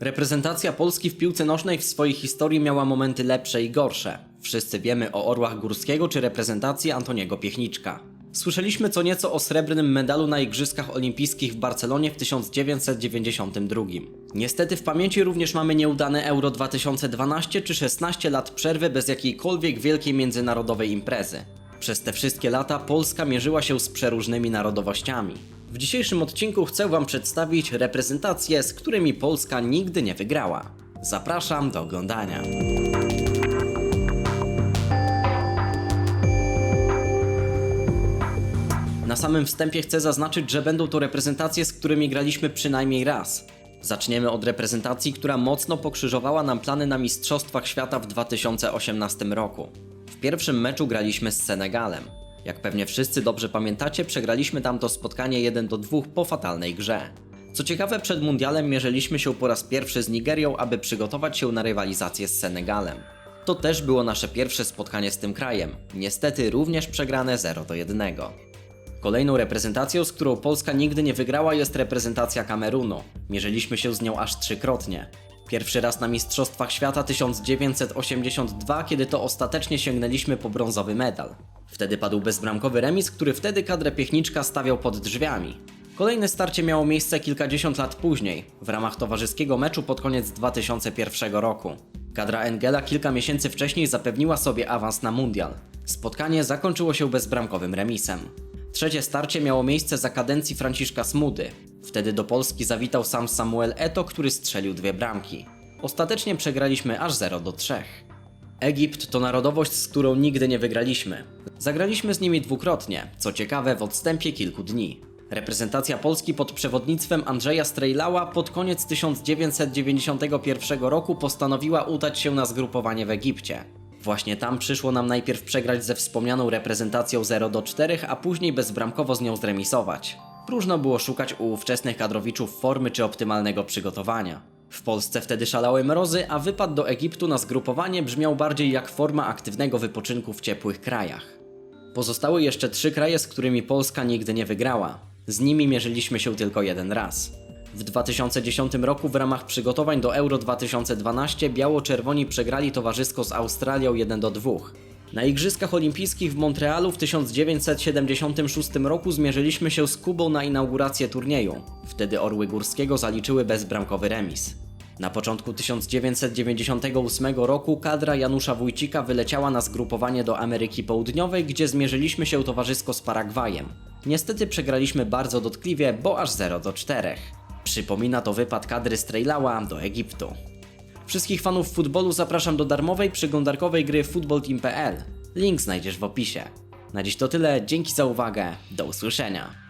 Reprezentacja Polski w piłce nożnej w swojej historii miała momenty lepsze i gorsze. Wszyscy wiemy o Orłach Górskiego czy reprezentacji Antoniego Piechniczka. Słyszeliśmy co nieco o srebrnym medalu na Igrzyskach Olimpijskich w Barcelonie w 1992. Niestety w pamięci również mamy nieudane Euro 2012 czy 16 lat przerwy bez jakiejkolwiek wielkiej międzynarodowej imprezy. Przez te wszystkie lata Polska mierzyła się z przeróżnymi narodowościami. W dzisiejszym odcinku chcę Wam przedstawić reprezentacje, z którymi Polska nigdy nie wygrała. Zapraszam do oglądania. Na samym wstępie chcę zaznaczyć, że będą to reprezentacje, z którymi graliśmy przynajmniej raz. Zaczniemy od reprezentacji, która mocno pokrzyżowała nam plany na Mistrzostwach Świata w 2018 roku. W pierwszym meczu graliśmy z Senegalem. Jak pewnie wszyscy dobrze pamiętacie, przegraliśmy tam to spotkanie 1 do 2 po fatalnej grze. Co ciekawe, przed mundialem mierzyliśmy się po raz pierwszy z Nigerią, aby przygotować się na rywalizację z Senegalem. To też było nasze pierwsze spotkanie z tym krajem. Niestety również przegrane 0 do 1. Kolejną reprezentacją, z którą Polska nigdy nie wygrała, jest reprezentacja Kamerunu. Mierzyliśmy się z nią aż trzykrotnie. Pierwszy raz na Mistrzostwach Świata 1982, kiedy to ostatecznie sięgnęliśmy po brązowy medal. Wtedy padł bezbramkowy remis, który wtedy kadrę Piechniczka stawiał pod drzwiami. Kolejne starcie miało miejsce kilkadziesiąt lat później, w ramach towarzyskiego meczu pod koniec 2001 roku. Kadra Engela kilka miesięcy wcześniej zapewniła sobie awans na mundial. Spotkanie zakończyło się bezbramkowym remisem. Trzecie starcie miało miejsce za kadencji Franciszka Smudy. Wtedy do Polski zawitał sam Samuel Eto, który strzelił dwie bramki. Ostatecznie przegraliśmy aż 0 do 3. Egipt to narodowość, z którą nigdy nie wygraliśmy. Zagraliśmy z nimi dwukrotnie, co ciekawe w odstępie kilku dni. Reprezentacja Polski pod przewodnictwem Andrzeja Strejlała pod koniec 1991 roku postanowiła udać się na zgrupowanie w Egipcie. Właśnie tam przyszło nam najpierw przegrać ze wspomnianą reprezentacją 0 do 4, a później bezbramkowo z nią zremisować. Próżno było szukać u ówczesnych kadrowiczów formy czy optymalnego przygotowania. W Polsce wtedy szalały mrozy, a wypad do Egiptu na zgrupowanie brzmiał bardziej jak forma aktywnego wypoczynku w ciepłych krajach. Pozostały jeszcze trzy kraje, z którymi Polska nigdy nie wygrała. Z nimi mierzyliśmy się tylko jeden raz. W 2010 roku w ramach przygotowań do Euro 2012 biało-czerwoni przegrali towarzysko z Australią 1 do 2. Na Igrzyskach Olimpijskich w Montrealu w 1976 roku zmierzyliśmy się z Kubą na inaugurację turnieju. Wtedy Orły Górskiego zaliczyły bezbramkowy remis. Na początku 1998 roku kadra Janusza Wójcika wyleciała na zgrupowanie do Ameryki Południowej, gdzie zmierzyliśmy się towarzysko z Paragwajem. Niestety przegraliśmy bardzo dotkliwie, bo aż 0 do 4. Przypomina to wypad kadry Strejlała do Egiptu. Wszystkich fanów futbolu zapraszam do darmowej przeglądarkowej gry footballteam.pl. Link znajdziesz w opisie. Na dziś to tyle, dzięki za uwagę, do usłyszenia.